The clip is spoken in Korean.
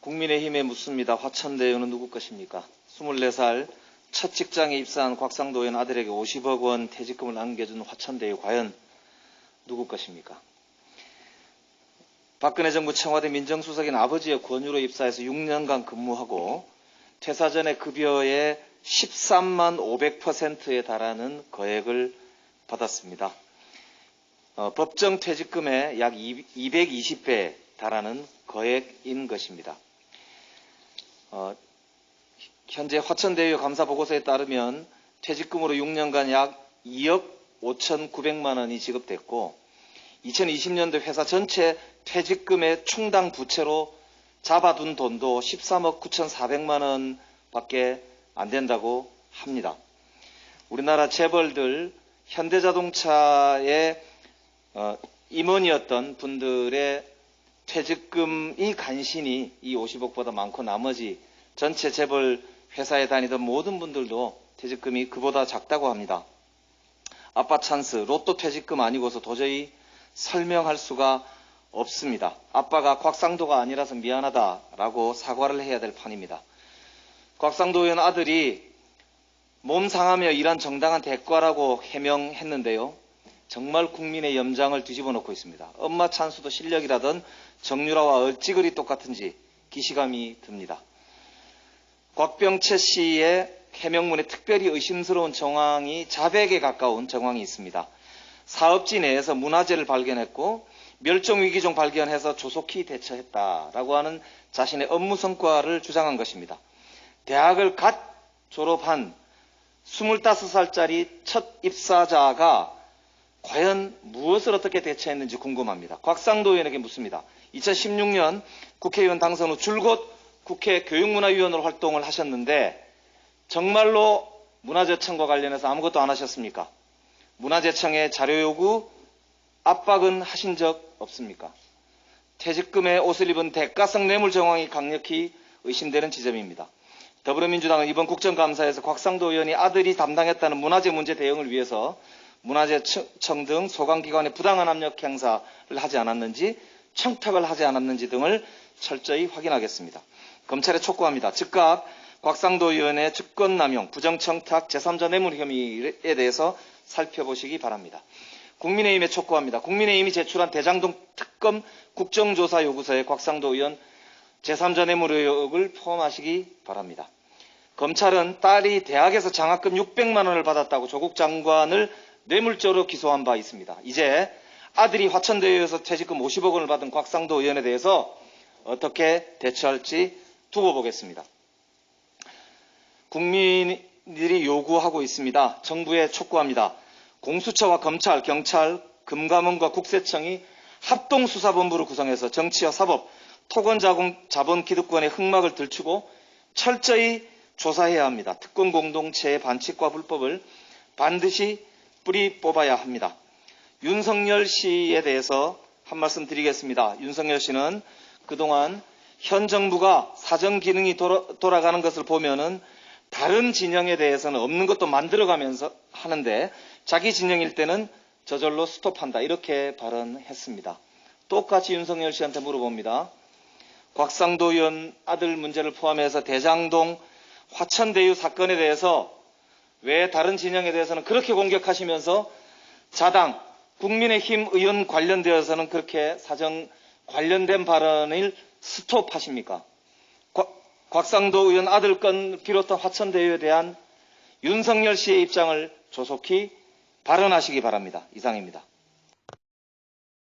국민의힘에 묻습니다. 화천 대유는 누구 것입니까? 24살 첫 직장에 입사한 곽상도 의원 아들에게 50억 원 퇴직금을 남겨준 화천대유 과연 누구 것입니까? 박근혜 정부 청와대 민정수석인 아버지의 권유로 입사해서 6년간 근무하고 퇴사 전에 급여의 13만 500%에 달하는 거액을 받았습니다. 어, 법정 퇴직금의 약 220배에 달하는 거액인 것입니다. 어, 현재 화천대유 감사 보고서에 따르면 퇴직금으로 6년간 약 2억 5,900만 원이 지급됐고 2020년도 회사 전체 퇴직금의 충당 부채로 잡아둔 돈도 13억 9,400만 원 밖에 안 된다고 합니다. 우리나라 재벌들 현대자동차의 어, 임원이었던 분들의 퇴직금이 간신히 이 50억보다 많고 나머지 전체 재벌 회사에 다니던 모든 분들도 퇴직금이 그보다 작다고 합니다. 아빠 찬스, 로또 퇴직금 아니고서 도저히 설명할 수가 없습니다. 아빠가 곽상도가 아니라서 미안하다라고 사과를 해야 될 판입니다. 곽상도 의원 아들이 몸 상하며 일한 정당한 대가라고 해명했는데요. 정말 국민의 염장을 뒤집어 놓고 있습니다. 엄마 찬수도 실력이라던 정유라와 어찌 그리 똑같은지 기시감이 듭니다. 곽병채 씨의 해명문에 특별히 의심스러운 정황이 자백에 가까운 정황이 있습니다. 사업지 내에서 문화재를 발견했고 멸종위기종 발견해서 조속히 대처했다라고 하는 자신의 업무 성과를 주장한 것입니다. 대학을 갓 졸업한 25살짜리 첫 입사자가 과연 무엇을 어떻게 대처했는지 궁금합니다. 곽상도 의원에게 묻습니다. 2016년 국회의원 당선 후 줄곧 국회 교육문화위원으로 활동을 하셨는데 정말로 문화재청과 관련해서 아무것도 안 하셨습니까? 문화재청에 자료 요구 압박은 하신 적 없습니까? 퇴직금에 옷을 입은 대가성 뇌물 정황이 강력히 의심되는 지점입니다. 더불어민주당은 이번 국정감사에서 곽상도 의원이 아들이 담당했다는 문화재 문제 대응을 위해서 문화재청 등 소관기관의 부당한 압력 행사를 하지 않았는지 청탁을 하지 않았는지 등을 철저히 확인하겠습니다. 검찰에 촉구합니다. 즉각 곽상도 의원의 직권남용, 부정청탁, 제3자 뇌물 혐의에 대해서 살펴보시기 바랍니다. 국민의힘에 촉구합니다. 국민의힘이 제출한 대장동 특검 국정조사 요구서에 곽상도 의원 제3자 뇌물 의혹을 포함하시기 바랍니다. 검찰은 딸이 대학에서 장학금 600만 원을 받았다고 조국 장관을 뇌물죄로 기소한 바 있습니다. 이제 아들이 화천대유에서 퇴직금 50억 원을 받은 곽상도 의원에 대해서 어떻게 대처할지 두고 보겠습니다. 국민들이 요구하고 있습니다. 정부에 촉구합니다. 공수처와 검찰, 경찰, 금감원과 국세청이 합동수사본부를 구성해서 정치와 사법, 토건자본 자본 기득권의 흑막을 들추고 철저히 조사해야 합니다. 특권 공동체의 반칙과 불법을 반드시 뿌리 뽑아야 합니다. 윤석열 씨에 대해서 한 말씀 드리겠습니다. 윤석열 씨는 그동안 현 정부가 사정 기능이 돌아, 가는 것을 보면은 다른 진영에 대해서는 없는 것도 만들어가면서 하는데 자기 진영일 때는 저절로 스톱한다 이렇게 발언했습니다. 똑같이 윤석열 씨한테 물어봅니다. 곽상도 의원 아들 문제를 포함해서 대장동 화천대유 사건에 대해서 왜 다른 진영에 대해서는 그렇게 공격하시면서 자당 국민의힘 의원 관련되어서는 그렇게 사정 관련된 발언을 스톱하십니까? 곽상도 의원 아들 건 비롯한 화천대유에 대한 윤석열 씨의 입장을 조속히 발언하시기 바랍니다. 이상입니다.